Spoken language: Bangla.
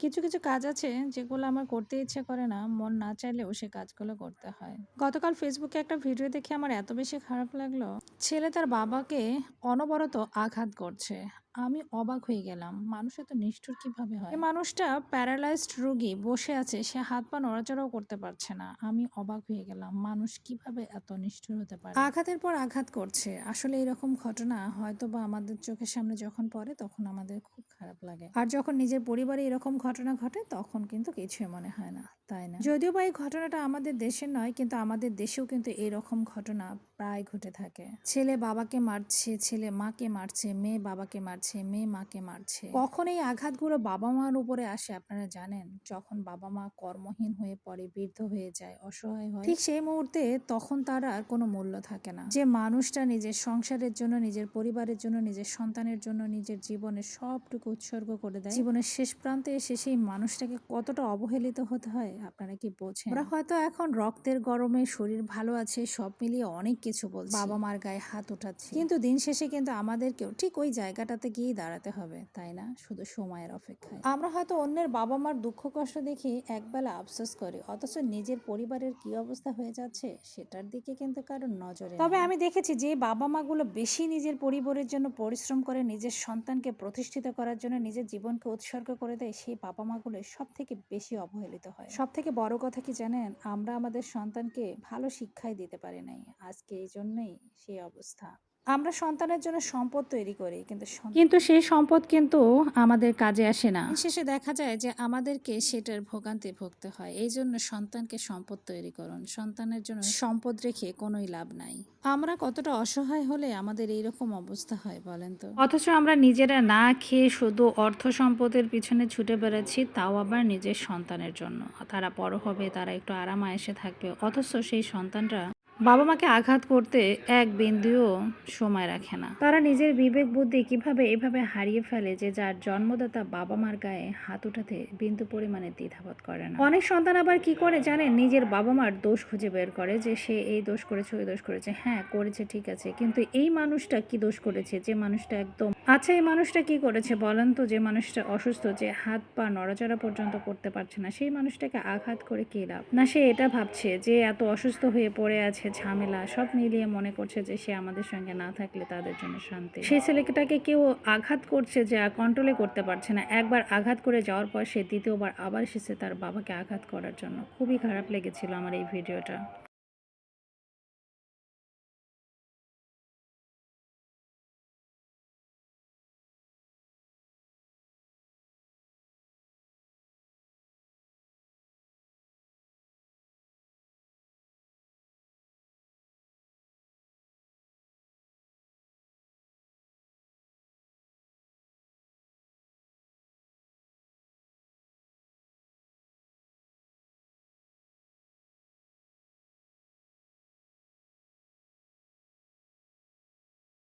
কিছু, কিছু কাজ আছে যেগুলো আমার করতে ইচ্ছে করে না। মন না চাইলেও সে কাজগুলো করতে হয়। গতকাল ফেসবুকে একটা ভিডিও দেখে আমার এত বেশি খারাপ লাগল। ছেলে তার বাবাকে অনবরত আঘাত করছে। আমি অবাক হয়ে গেলাম। মানুষ এত নিষ্ঠুর কীভাবে হয়? এই মানুষটা প্যারালাইজড রোগী বসে আছে। সে হাত পা নড়াচড়াও করতে পারছে না। আমি অবাক হয়ে গেলাম। মানুষ কীভাবে এত নিষ্ঠুর হতে পারে? আঘাতের পর আঘাত করছে। আসলে এরকম ঘটনা হয়তোবা আমাদের চোখের সামনে যখন পড়ে তখন আমাদের খুব খারাপ লাগে। আর যখন নিজের পরিবারে এরকম ঘটনা ঘটে তখন কিন্তু কিছুই মনে হয় না। তাই না? যদিও বা এই ঘটনাটা আমাদের দেশের নয় কিন্তু আমাদের দেশেও কিন্তু এরকম ঘটনা প্রায় ঘটে থাকে। ছেলে বাবাকে মারছে, ছেলে মাকে মারছে, মেয়ে বাবাকে মারছে, মেয়ে মাকে মারছে। কখন এই আঘাতগুলো বাবা মার উপরে আসে আপনারা জানেন? যখন বাবা মা কর্মহীন হয়ে পড়ে, বৃদ্ধ হয়ে যায়, অসহায় হয়। ঠিক সেই মুহূর্তে তখন তার আর কোনো মূল্য থাকে না। যে মানুষটা নিজের সংসারের জন্য, নিজের পরিবারের জন্য, নিজের সন্তানের জন্য, নিজের জীবনের সবটুকু উৎসর্গ করে দেয়। জীবনের শেষ প্রান্তে এসে সেই মানুষটাকে কতটা অবহেলিত হতে হয় আপনারা কি বোঝেন? ওরা হয়তো এখন রক্তের গরমে শরীর ভালো আছে সব মিলিয়ে অনেক কিছু বলছে। বাবা মার গায়ে হাত উঠাচ্ছে। কিন্তু দিন শেষে কিন্তু আমাদেরকেও ঠিক ওই জায়গাটাতে গিয়েই দাঁড়াতে হবে তাই না? শুধু সময়ের অপেক্ষায়। আমরা হয়তো অন্যের বাবা মার দুঃখ কষ্ট দেখে একবেলা আফসোস করি অথচ নিজের পরিবারের কি অবস্থা হয়ে যাচ্ছে সেটার দিকে কিন্তু কারোর নজরে তবে আমি দেখেছি যে বাবা মাগুলো বেশি নিজের পরিবারের জন্য পরিশ্রম করে নিজের সন্তানকে প্রতিষ্ঠিত করার জন্য নিজের জীবনকে উৎসর্গ করে দেয় সেই বাবা মাগুলো সব থেকে বেশি অবহেলিত হয়। সব থেকে বড় কথা কি জানেন? আমরা আমাদের সন্তানকে ভালো শিক্ষাই দিতে পারি নাই। আজকে এই জন্যই সেই অবস্থা। আমরা সন্তানের জন্য সম্পদ তৈরি করি কিন্তু কিন্তু সেই সম্পদ কিন্তু আমাদের কাজে আসে না। শেষে দেখা যায় যে আমাদেরকে সেটার ভোগান্তি ভুগতে হয়। এই জন্য সন্তানকে সম্পদ তৈরি করুন। সন্তানের জন্য সম্পদ রেখে কোনোই লাভ নাই। আমরা কতটা অসহায় হলে আমাদের এইরকম অবস্থা হয় বলেন তো? অথচ আমরা নিজেরা না খেয়ে শুধু অর্থ সম্পদের পিছনে ছুটে বেড়াচ্ছি তাও আবার নিজের সন্তানের জন্য। তারা বড় হবে তারা একটু আরাম আয়েসে থাকবে। অথচ সেই সন্তানরা বাবা মাকে আঘাত করতে এক বিন্দুও সময় রাখে না। তারা নিজের বিবেক বুদ্ধি কীভাবে এভাবে হারিয়ে ফেলে যে যার জন্মদাতা বাবা মার গায়ে হাত উঠাতে বিন্দু পরিমাণে দ্বিধাবোধ করে না। অনেক সন্তান আবার কি করে জানে নিজের বাবা মার দোষ খুঁজে বের করে যে সে এই দোষ করেছে, ওই দোষ করেছে। হ্যাঁ করেছে, ঠিক আছে। কিন্তু এই মানুষটা কি দোষ করেছে? যে মানুষটা একদম আচ্ছা এই মানুষটা কি করেছে বলেন তো? যে মানুষটা অসুস্থ, যে হাত পা নড়াচড়া পর্যন্ত করতে পারছে না, সেই মানুষটাকে আঘাত করে কে লাভ? না সে এটা ভাবছে যে এত অসুস্থ হয়ে পড়ে আছে ঝামেলা, সব মিলিয়ে মনে করছে যে সে আমাদের সঙ্গে না থাকলে তাদের জন্য শান্তি। সেই ছেলেটাকে কেউ আঘাত করছে যে কন্ট্রোলে করতে পারছে না। একবার আঘাত করে যাওয়ার পর সে দ্বিতীয়বার আবার এসেছে তার বাবাকে আঘাত করার জন্য। খুবই খারাপ লেগেছিল আমার এই ভিডিওটা।